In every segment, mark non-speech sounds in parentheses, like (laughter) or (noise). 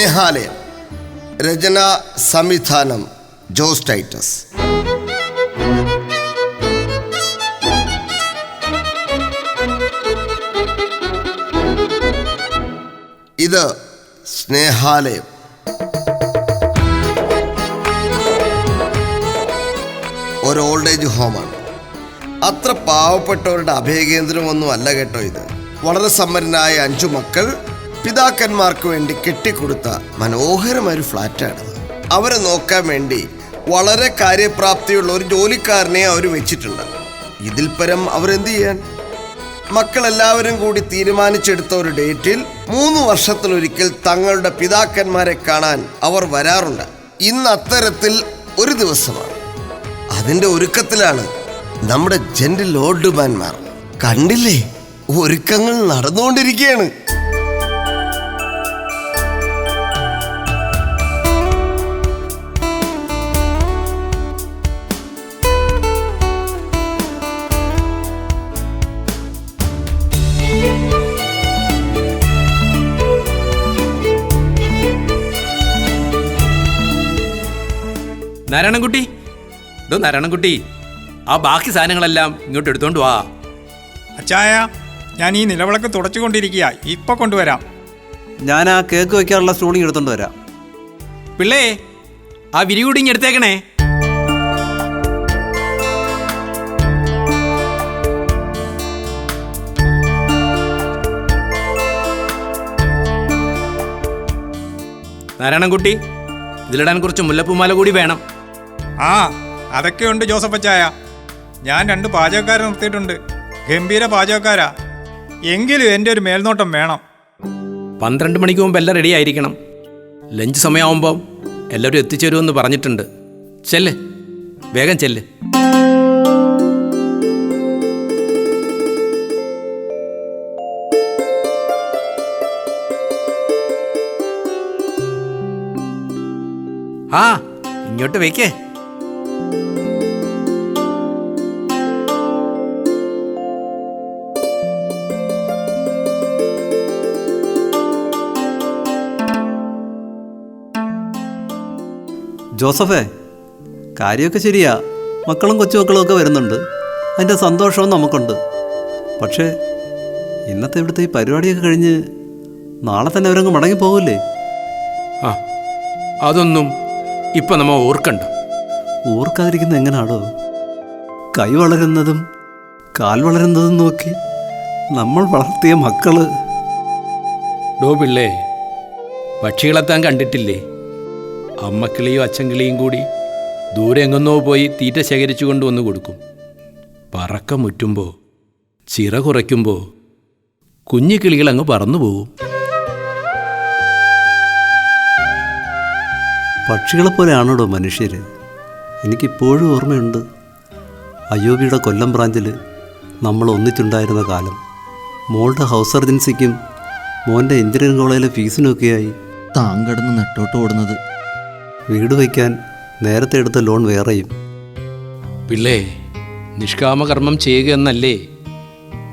സ്നേഹാലയം രചന സംവിധാനം ജോസ് ടൈറ്റസ്. ഇത് സ്നേഹാലയം. ഒരു ഓൾഡ് ഏജ് ഹോമാണ് അത്ര പാവപ്പെട്ടവരുടെ അഭയകേന്ദ്രമൊന്നും അല്ല കേട്ടോ ഇത്. വളരെ സമ്പന്നരായ അഞ്ചു മക്കൾ പിതാക്കന്മാർക്ക് വേണ്ടി കെട്ടിക്കൊടുത്ത മനോഹരമായ ഒരു ഫ്ലാറ്റാണ് അവരെ നോക്കാൻ വേണ്ടി വളരെ കാര്യപ്രാപ്തിയുള്ള ഒരു ജോലിക്കാരനെ അവർ വെച്ചിട്ടുണ്ട്. ഇതിൽ പരം അവരെന്ത് ചെയ്യാൻ? മക്കളെല്ലാവരും കൂടി തീരുമാനിച്ചെടുത്ത ഒരു ഡേറ്റിൽ മൂന്ന് വർഷത്തിലൊരിക്കൽ തങ്ങളുടെ പിതാക്കന്മാരെ കാണാൻ അവർ വരാറുണ്ട്. ഇന്ന് അത്തരത്തിൽ ഒരു ദിവസമാണ്. അതിന്റെ ഒരുക്കത്തിലാണ് നമ്മുടെ ജെന്റിൽ ഓൾഡ് മാൻമാർ കണ്ടില്ലേ? ഒരുക്കങ്ങൾ നടന്നുകൊണ്ടിരിക്കുകയാണ്. നാരായണൻകുട്ടി. ഇതോ നാരായണൻകുട്ടി ആ ബാക്കി സാധനങ്ങളെല്ലാം ഇങ്ങോട്ട് എടുത്തോണ്ട് വാ. അച്ചായ ഞാൻ ഈ നിലവിളക്ക് തുടച്ചുകൊണ്ടിരിക്കുക ഇപ്പൊ കൊണ്ടുവരാം. ഞാൻ ആ കേക്ക് വയ്ക്കാനുള്ള സ്റ്റൂളിങ് എടുത്തോണ്ട് വരാം. പിള്ളേ ആ വിരികൂടി കൂടി എടുത്തേക്കണേ. നാരായണൻകുട്ടി ഇതിലിടാൻ കുറച്ച് മുല്ലപ്പൂമാല കൂടി വേണം. ആ അതൊക്കെ ഉണ്ട് ജോസഫ് അച്ചായ. ഞാൻ രണ്ട് പാചകക്കാരെ നിർത്തിയിട്ടുണ്ട്. ഗംഭീര പാചകക്കാരാ. എങ്കിലും എന്റെ ഒരു മേൽനോട്ടം വേണം. പന്ത്രണ്ട് മണിക്ക് മുമ്പ് എല്ലാം റെഡി ആയിരിക്കണം. ലഞ്ച് സമയമാകുമ്പോൾ എല്ലാവരും എത്തിച്ചേരുമെന്ന് പറഞ്ഞിട്ടുണ്ട്. ചെല്ല്. വേഗം ചെല്ല്. ആ ഇങ്ങോട്ട് വെക്കേ ജോസഫേ കാര്യമൊക്കെ ശരിയാ. മക്കളും കൊച്ചുമക്കളും ഒക്കെ വരുന്നുണ്ട്. അതിന്റെ സന്തോഷവും നമുക്കുണ്ട്. പക്ഷേ ഇന്നത്തെ ഇവിടുത്തെ ഈ പരിപാടിയൊക്കെ കഴിഞ്ഞ് നാളെ തന്നെ അവരങ്ങ് മടങ്ങി പോകില്ലേ ആ അതൊന്നും ഇപ്പം നമ്മ ഓർക്കണ്ട. ഓർക്കാതിരിക്കുന്ന എങ്ങനാണോ കൈ വളരുന്നതും കാൽ വളരുന്നതും നോക്കി നമ്മൾ വളർത്തിയ മക്കൾ. ഡോ പിള്ളേ പക്ഷികളെത്താൻ കണ്ടിട്ടില്ലേ? അമ്മക്കിളിയും അച്ഛൻകിളിയും കൂടി ദൂരെ എങ്ങുന്നോ പോയി തീറ്റ ശേഖരിച്ചു കൊണ്ടുവന്ന് കൊടുക്കും. പറക്ക മുറ്റുമ്പോൾ ചിറ കുറയ്ക്കുമ്പോൾ കുഞ്ഞു കിളികൾ അങ്ങ് പറന്നു പോകും പക്ഷികളെ പോലെയാണോടോ മനുഷ്യർ എനിക്കിപ്പോഴും ഓർമ്മയുണ്ട് അയ്യോബിയുടെ കൊല്ലം ബ്രാഞ്ചിൽ നമ്മൾ ഒന്നിച്ചുണ്ടായിരുന്ന കാലം. മോളുടെ ഹൗസ് സർജൻസിക്കും മോന്റെ എഞ്ചിനീയറിംഗ് കോളേജിലെ ഫീസിനൊക്കെയായി താങ്കടന്ന് കിടന്ന് നെട്ടോട്ട് ഓടുന്നത് വീട് വയ്ക്കാൻ നേരത്തെ എടുത്ത ലോൺ വേറെയും. പിള്ളേ നിഷ്കാമകർമ്മം ചെയ്യുക എന്നല്ലേ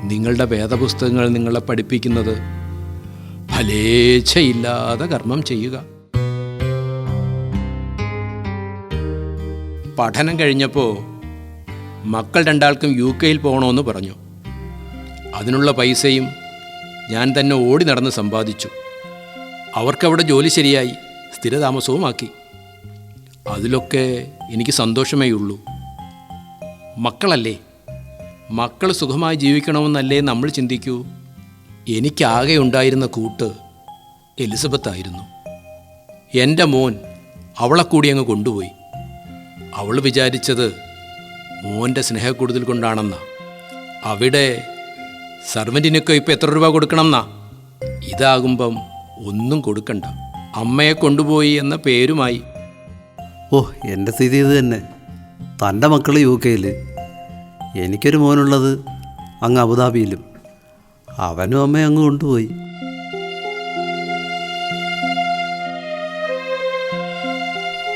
നിങ്ങളുടെ വേദപുസ്തകങ്ങൾ നിങ്ങളെ പഠിപ്പിക്കുന്നത്? ഫലേച്ഛയില്ലാതെ കർമ്മം ചെയ്യുക. പഠനം കഴിഞ്ഞപ്പോൾ മക്കൾ രണ്ടാൾക്കും യു കെയിൽ പോകണമെന്ന് പറഞ്ഞു. അതിനുള്ള പൈസയും ഞാൻ തന്നെ ഓടി നടന്ന് സമ്പാദിച്ചു. അവർക്കവിടെ ജോലി ശരിയായി സ്ഥിരതാമസവുമാക്കി. അതിലൊക്കെ എനിക്ക് സന്തോഷമേ ഉള്ളൂ. മക്കളല്ലേ? മക്കൾ സുഖമായി ജീവിക്കണമെന്നല്ലേ നമ്മൾ ചിന്തിക്കൂ? എനിക്കാകെ ഉണ്ടായിരുന്ന കൂട്ട് എലിസബത്ത് ആയിരുന്നു. എന്റെ മോൻ അവളെ കൂടി അങ്ങ് കൊണ്ടുപോയി. അവൾ വിചാരിച്ചത് മോന്റെ സ്നേഹക്കൂടുതൽ കൊണ്ടാണെന്നാ. അവിടെ സർവന്റിനൊക്കെ ഇപ്പോൾ എത്ര രൂപ കൊടുക്കണമെന്നാ? ഇതാകുമ്പം ഒന്നും കൊടുക്കണ്ട. അമ്മയെ കൊണ്ടുപോയി എന്ന പേരുമായി ഓ എന്റെ സ്ഥിതി ഇത് തന്നെ. തന്റെ മക്കൾ യു കെയിൽ. എനിക്കൊരു മോനുള്ളത് അങ്ങ് അബുദാബിയിലും. അവനും അമ്മയും അങ്ങ് കൊണ്ടുപോയി.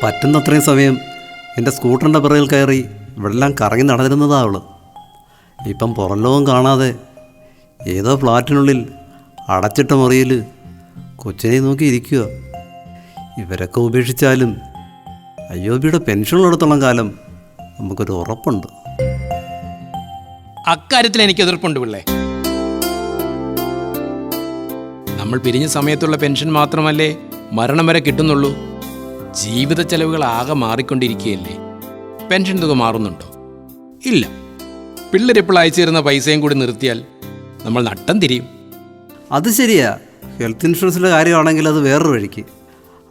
പറ്റുന്നത്രയും സമയം എന്റെ സ്കൂട്ടറിന്റെ പിറകിൽ കയറി ഇവിടെല്ലാം കറങ്ങി നടന്നിരുന്നതാ അവൾ. ഇപ്പം പുറം ലോകം കാണാതെ ഏതോ ഫ്ലാറ്റിനുള്ളിൽ അടച്ചിട്ട മുറിയിൽ കൊച്ചിനെ നോക്കി ഇരിക്കുക ഇവരൊക്കെ ഉപേക്ഷിച്ചാലും അയ്യോബിയുടെ പെൻഷനുള്ളിടത്തോളം കാലം നമുക്കൊരു ഉറപ്പുണ്ട്. അക്കാര്യത്തിൽ എനിക്ക് എതിർപ്പുണ്ട് പിള്ളേ. നമ്മൾ പിരിഞ്ഞ സമയത്തുള്ള പെൻഷൻ മാത്രമല്ലേ മരണം വരെ കിട്ടുന്നുള്ളൂ. ജീവിത ചെലവുകൾ ആകെ മാറിക്കൊണ്ടിരിക്കുകയല്ലേ. പെൻഷൻ തുക മാറുന്നുണ്ടോ? ഇല്ല. പിള്ളേരിപ്പോൾ അയച്ചു തരുന്ന പൈസയും കൂടി നിർത്തിയാൽ നമ്മൾ നട്ടം തിരിയും. അത് ശരിയാ. ഹെൽത്ത് ഇൻഷുറൻസിന്റെ കാര്യമാണെങ്കിൽ അത് വേറൊരു വഴിക്ക്.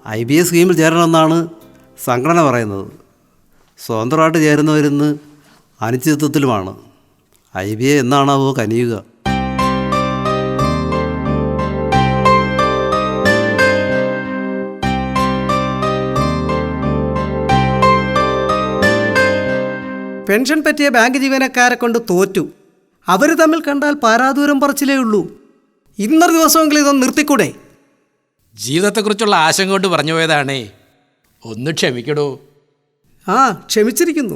ഐ ബി എസ് സ്കീമിൽ ചേരണമെന്നാണ് സംഘടന പറയുന്നത്. സ്വതന്ത്രമായിട്ട് ചേരുന്നവരിന്ന് അനിശ്ചിതത്വത്തിലുമാണ്. ഐ ബി എ എന്നാണാവോ കനിയുക. പെൻഷൻ പറ്റിയ ബാങ്ക് ജീവനക്കാരെ കൊണ്ട് തോറ്റു. അവർ തമ്മിൽ കണ്ടാൽ പാരാദൂരം പറച്ചിലേ ഉള്ളൂ. ഇന്നൊരു ദിവസമെങ്കിലും ഇതൊന്ന് നിർത്തിക്കൂടെ? ജീവിതത്തെക്കുറിച്ചുള്ള ആശങ്ക കൊണ്ട് പറഞ്ഞു പോയതാണേ. ഒന്ന് ക്ഷമിക്കടോ. ആ ക്ഷമിച്ചിരിക്കുന്നു.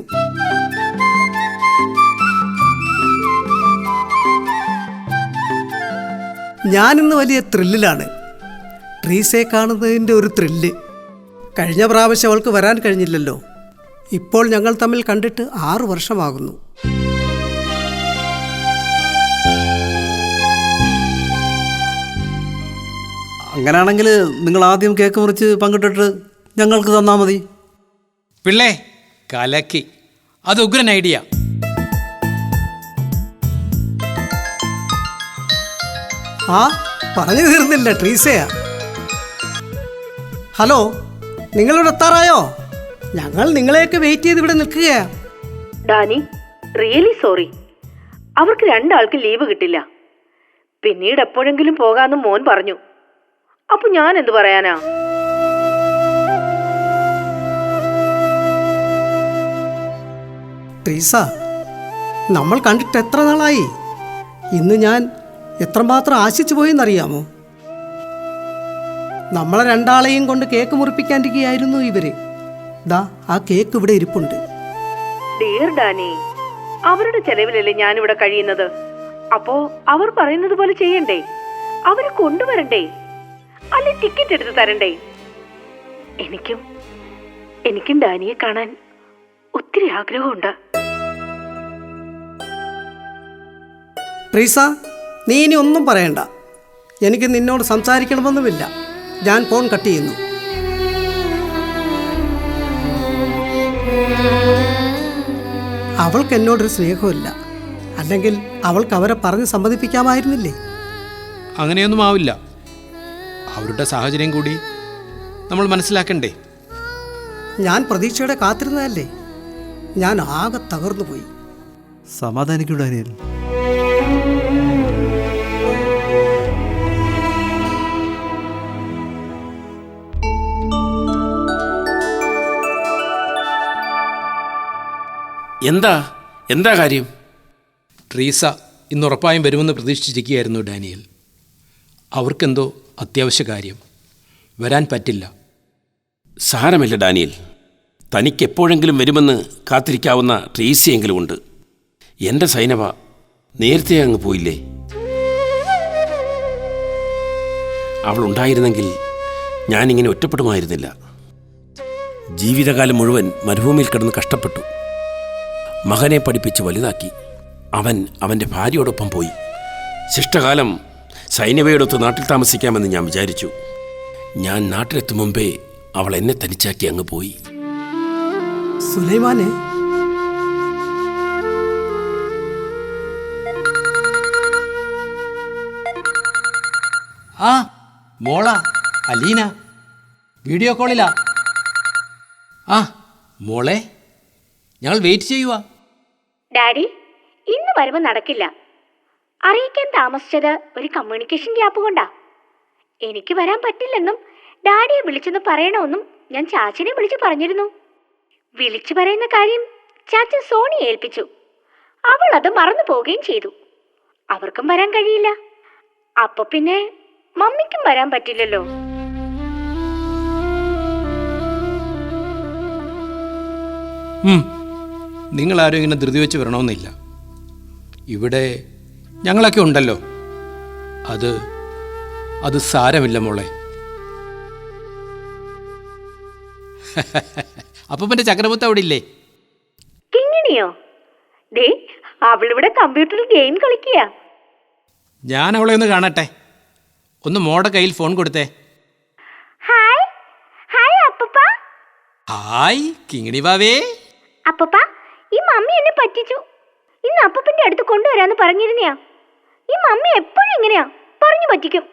ഞാനിന്ന് വലിയ ത്രില്ലിലാണ്. ട്രീസെ കാണുന്നതിന്റെ ഒരു ത്രില്ല്. കഴിഞ്ഞ പ്രാവശ്യം അവൾക്ക് വരാൻ കഴിഞ്ഞില്ലല്ലോ. ഇപ്പോൾ ഞങ്ങൾ തമ്മിൽ കണ്ടിട്ട് ആറു വർഷമാകുന്നു. അങ്ങനെയാണെങ്കിൽ നിങ്ങൾ ആദ്യം കേക്ക് മുറിച്ച് പങ്കിട്ടിട്ട് ഞങ്ങൾക്ക് തന്നാൽ മതി. പിള്ളേ കലക്കി. അത് ഉഗ്രൻ ഐഡിയ. ആ പറഞ്ഞു തീർന്നില്ല ട്രീസയാ. ഹലോ നിങ്ങളിവിടെ എത്താറായോ? ഞങ്ങൾ നിങ്ങളെയൊക്കെ വെയിറ്റ് ചെയ്ത് ഇവിടെ നിൽക്കുകയാ. ഡാനി റിയലി സോറി അവർക്ക് രണ്ടാൾക്ക് ലീവ് കിട്ടില്ല. പിന്നീട് എപ്പോഴെങ്കിലും പോകാന്ന് മോൻ പറഞ്ഞു. അപ്പൊ ഞാൻ എന്തു പറയാനാ? ട്രീസ നമ്മൾ കണ്ടിട്ട് എത്ര നാളായി? ഇന്ന് ഞാൻ എത്രമാത്രം ആശിച്ചു പോയെന്നറിയാമോ? നമ്മളെ രണ്ടാളെയും കൊണ്ട് കേക്ക് മുറിപ്പിക്കാണ്ടിരിക്കുകയായിരുന്നു ഇവർ. ദാ ആ കേക്ക് ഇവിടെ ഇരിപ്പുണ്ട്. ഡിയർ ഡാനി അവരുടെ ചെലവിലല്ലേ ഞാനിവിടെ കഴിയുന്നത്? അപ്പോ അവർ പറയുന്നത് പോലെ ചെയ്യണ്ടേ? അവരെ കൊണ്ടുവരണ്ടേ? അല്ലെ ടിക്കറ്റ് എടുത്ത് തരണ്ടേ? എനിക്കും എനിക്കും ഡാനിയെ കാണാൻ ഒത്തിരി ആഗ്രഹമുണ്ട്. പ്രീസ നീ ഇനി ഒന്നും പറയണ്ട. എനിക്ക് നിന്നോട് സംസാരിക്കണമെന്നുമില്ല. ഞാൻ ഫോൺ കട്ട് ചെയ്യുന്നു. അവൾക്ക് എന്നോടൊരു സ്നേഹമില്ല അല്ലെങ്കിൽ അവൾക്ക് അവരെ പറഞ്ഞ് സമ്മതിപ്പിക്കാമായിരുന്നില്ലേ? അങ്ങനെയൊന്നും ആവില്ല. അവരുടെ സാഹചര്യം കൂടി നമ്മൾ മനസ്സിലാക്കണ്ടേ? ഞാൻ പ്രതീക്ഷയോടെ കാത്തിരുന്നതല്ലേ? ഞാൻ ആകെ തകർന്നു പോയി. സമാധാനിക്കൂ ഡാനിയൽ എന്താ? എന്താ കാര്യം? ട്രീസ ഇന്ന് ഉറപ്പായും വരുമെന്ന് പ്രതീക്ഷിച്ചിരിക്കുകയായിരുന്നു ഡാനിയൽ. അവർക്കെന്തോ അത്യാവശ്യ കാര്യം. വരാൻ പറ്റില്ല. സാരമില്ല ഡാനിയൽ. തനിക്ക് എപ്പോഴെങ്കിലും വരുമെന്ന് കാത്തിരിക്കാവുന്ന ട്രീസിയെങ്കിലും ഉണ്ട്. എന്റെ സൈനവ നേരത്തെ അങ്ങ് പോയില്ലേ? അവൾ ഉണ്ടായിരുന്നെങ്കിൽ ഞാനിങ്ങനെ ഒറ്റപ്പെടുമായിരുന്നില്ല. ജീവിതകാലം മുഴുവൻ മരുഭൂമിയിൽ കിടന്ന് കഷ്ടപ്പെട്ടു. മകനെ പഠിപ്പിച്ച് വലുതാക്കി. അവൻ അവന്റെ ഭാര്യയോടൊപ്പം പോയി. ശിഷ്ടകാലം സൈനവയോടൊത്ത് നാട്ടിൽ താമസിക്കാമെന്ന് ഞാൻ വിചാരിച്ചു. ഞാൻ നാട്ടിലെത്തും മുമ്പേ അവൾ എന്നെ തനിച്ചാക്കി അങ്ങ് പോയി. സുലൈമാനെ? ആ മോള അലീന. വീഡിയോ കോളിലാ. ആ മോളെ ഞങ്ങൾ വെയിറ്റ് ചെയ്യുക ഡാഡി ഇന്ന് വരുമ്പോൾ നടക്കില്ല. അറിയിക്കാൻ താമസിച്ചത് ഒരു കമ്മ്യൂണിക്കേഷൻ ഗ്യാപ്പ് കൊണ്ടാ. എനിക്ക് വരാൻ പറ്റില്ലെന്നും ഡാഡിയെ വിളിച്ചെന്ന് പറയണമെന്നും ഞാൻ ചാച്ചനെ വിളിച്ചു പറഞ്ഞിരുന്നു. വിളിച്ചു പറയുന്ന കാര്യം ചാച്ചൻ സോണി ഏൽപ്പിച്ചു. അവൾ അത് മറന്നു പോവുകയും ചെയ്തു. അവർക്കും വരാൻ കഴിയില്ല. അപ്പൊ പിന്നെ മമ്മിക്കും വരാൻ പറ്റില്ലല്ലോ. നിങ്ങൾ ആരും ഇങ്ങനെ ധൃതി വെച്ച് വരണമെന്നില്ല. ഇവിടെ ഞങ്ങളൊക്കെ ഉണ്ടല്ലോ. അത് അത് സാരമില്ല മോളെ. (laughs) അപ്പൂപ്പന്റെ ചക്രമുത്ത് അവിടെ ഇല്ലേ കിങ്ങിണിയോ? ദേ അവളിവിടെ കമ്പ്യൂട്ടറിൽ ഗെയിം കളിക്കുക ഞാൻ അവളെ ഒന്ന് കാണട്ടെ. ഒന്ന് മോടെ കയ്യിൽ ഫോൺ കൊടുത്തേ. ഹായ് ഹായ് അപ്പൂപ്പ. ഹായ് കിങ്ങിണി ബാവേ. അപ്പൂപ്പ ഈ മമ്മി എന്നെ പറ്റിച്ചു. ഇന്ന് അപ്പൂപ്പന്റെ അടുത്ത് കൊണ്ടുവരാന്ന് പറഞ്ഞിരുന്നയാ. ഈ മമ്മി എപ്പോഴും ഇങ്ങനെയാ. പറഞ്ഞു പറ്റിക്കും.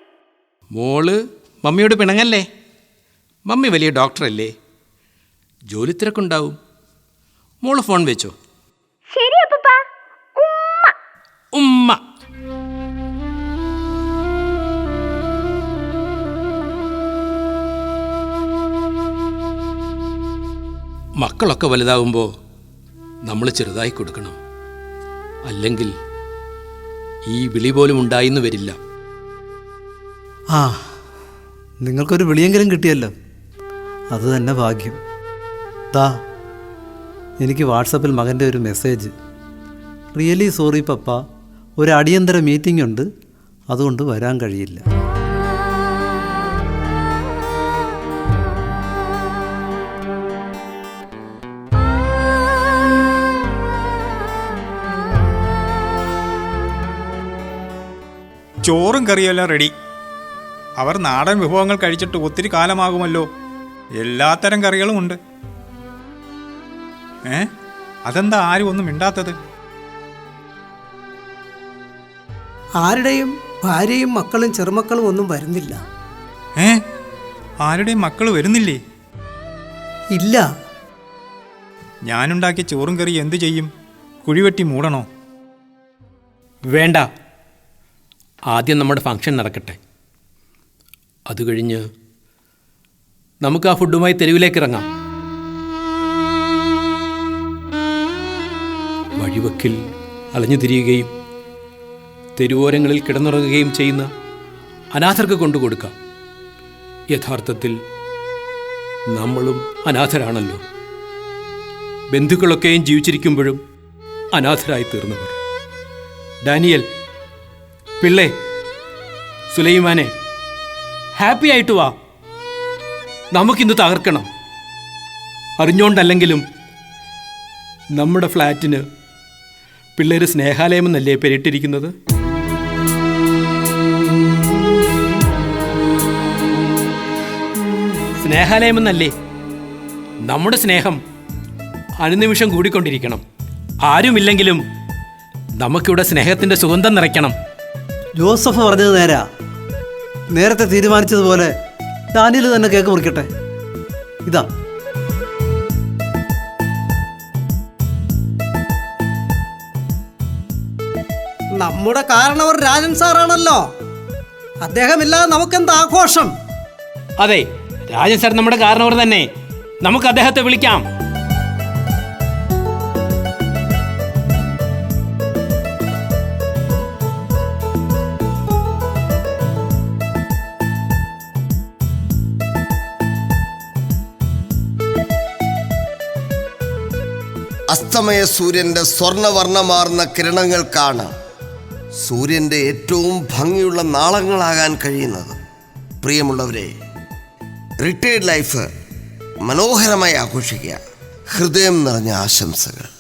മോൾ മമ്മിയോട് പിണങ്ങല്ലേ? മമ്മി വലിയ ഡോക്ടറല്ലേ ജോലി തിരക്കുണ്ടാവും മോൾ ഫോൺ വെച്ചോ. ശരി അപ്പൂപ്പ. ഉമ്മ. ഉമ്മ. മക്കളൊക്കെ വലുതാകുമ്പോൾ നമ്മൾ ചെറുതായി കൊടുക്കണം. അല്ലെങ്കിൽ ഈ വിളി പോലും ഉണ്ടായിന്ന് വരില്ല. ആ നിങ്ങൾക്കൊരു വിളിയെങ്കിലും കിട്ടിയല്ലോ. അത് തന്നെ ഭാഗ്യം. ദാ എനിക്ക് വാട്സപ്പിൽ മകന്റെ ഒരു മെസ്സേജ്. റിയലി സോറി പപ്പ. ഒരു അടിയന്തര മീറ്റിംഗ് ഉണ്ട് അതുകൊണ്ട് വരാൻ കഴിയില്ല. ചോറും കറിയെല്ലാം റെഡി. അവർ നാടൻ വിഭവങ്ങൾ കഴിച്ചിട്ട് ഒത്തിരി കാലമാകുമല്ലോ. എല്ലാത്തരം കറികളും ഉണ്ട്. ഏ? അതെന്താ ആരും ഒന്നും മിണ്ടാത്തത്? ആരുടെയും ഭാര്യയും മക്കളും ചെറുമക്കളും ഒന്നും വരുന്നില്ല. ഏ? ആരുടെയും മക്കൾ വരുന്നില്ലേ? ഇല്ല. ഞാനുണ്ടാക്കിയ ചോറും കറി എന്തു ചെയ്യും? കുഴിവെട്ടി മൂടണോ? വേണ്ട. ആദ്യം നമ്മുടെ ഫംഗ്ഷൻ നടക്കട്ടെ. അത് കഴിഞ്ഞ് നമുക്ക് ആ ഫുഡുമായി തെരുവിലേക്ക് ഇറങ്ങാം. വഴിവക്കിൽ അലഞ്ഞു തിരിയുകയും തെരുവോരങ്ങളിൽ കിടന്നുറങ്ങുകയും ചെയ്യുന്ന അനാഥർക്ക് കൊണ്ടു കൊടുക്കാം. യഥാർത്ഥത്തിൽ നമ്മളും അനാഥരാണല്ലോ. ബന്ധുക്കളൊക്കെയും ജീവിച്ചിരിക്കുമ്പോഴും അനാഥരായി തീർന്നവർ. ഡാനിയൽ പിള്ളേ സുലൈമാനെ ഹാപ്പി ആയിട്ട് വാ. നമുക്കിന്ന് തകർക്കണം. അറിഞ്ഞോണ്ടല്ലെങ്കിലും നമ്മുടെ ഫ്ലാറ്റിന് പിള്ളേർ സ്നേഹാലയമെന്നല്ലേ പേരിട്ടിരിക്കുന്നത്? സ്നേഹാലയം എന്നല്ലേ? നമ്മുടെ സ്നേഹം അനുനിമിഷം കൂടിക്കൊണ്ടിരിക്കണം. ആരുമില്ലെങ്കിലും നമുക്കിവിടെ സ്നേഹത്തിന്റെ സുഗന്ധം നിറയ്ക്കണം. ജോസഫ് പറഞ്ഞത് നേരാ. നേരത്തെ തീരുമാനിച്ചതുപോലെ ഡാനിയൽ തന്നെ കേക്ക് മുറിക്കട്ടെ. ഇതാ. നമ്മുടെ കാരണവർ രാജൻ സാറാണല്ലോ. അദ്ദേഹമില്ലാതെ നമുക്കെന്ത് ആഘോഷം? അതെ രാജൻ സാർ നമ്മുടെ കാരണവർ തന്നെ. നമുക്ക് അദ്ദേഹത്തെ വിളിക്കാം. അസ്തമയ സൂര്യന്റെ സ്വർണവർണമാർന്ന കിരണങ്ങൾക്കാണ് സൂര്യന്റെ ഏറ്റവും ഭംഗിയുള്ള നാളങ്ങളാകാൻ കഴിയുന്നത്. പ്രിയമുള്ളവരെ റിട്ടയർഡ് ലൈഫ് മനോഹരമായി ആഘോഷിക്കുക. ഹൃദയം നിറഞ്ഞ ആശംസകൾ.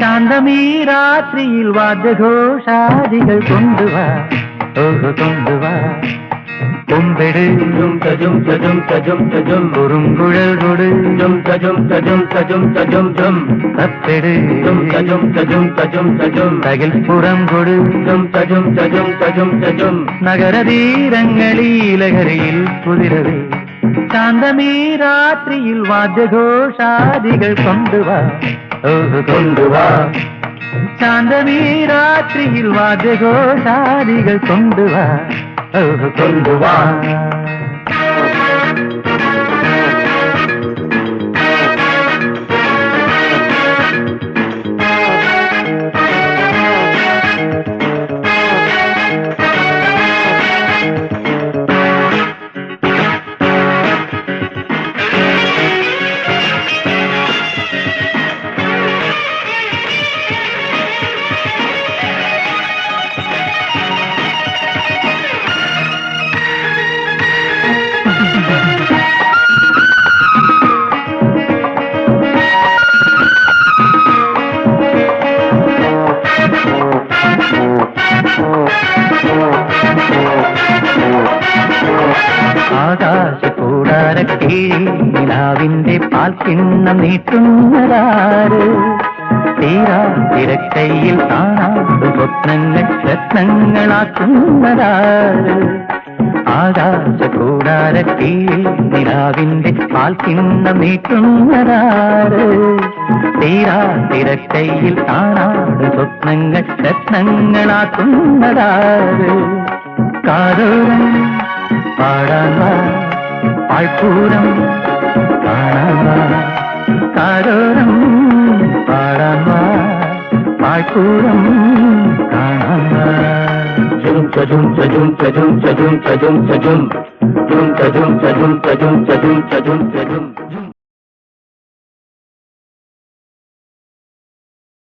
சாந்தமீ ராத்திரியில் வாத கொண்டு வா ஓஹோ கொண்டு வா கும்பெடு ஜும் சாந்தமே ராத்திரியில் வாத்தியகோஷாதிகள் கொண்டு வா. கொண்டு வா. சாந்தமே ராத்திரியில் வாத்தியகோஷாதிகள் கொண்டு வா. கொண்டு வா. പാൽക്കിണ്ണം നീട്ടുന്നതാര്? തീരാ തിരക്കയിൽ കാണാതെ സ്വപ്നങ്ങൾ രത്നങ്ങളാക്കുന്നതാര് ആകാശ കൂടാര കീഴിൽ നിലാവിന്റെ പാൽക്കിണ്ണം നീട്ടുന്നതാര്? തീരാ തിരക്കയിൽ കാണാതെ സ്വപ്നങ്ങൾ രത്നങ്ങളാക്കുന്നതാര് കാതോരം പാടാൻ വാ പാഴ്പൂരം കാണാൻ വാ കാതോരം പാടാൻ വാ പാഴ്പൂരം കാണാൻ വാ ചും ചും ചും ചും ചും ചും ചും ചും ചും ചും ചും ചും ചും ചും ചും ചും ചും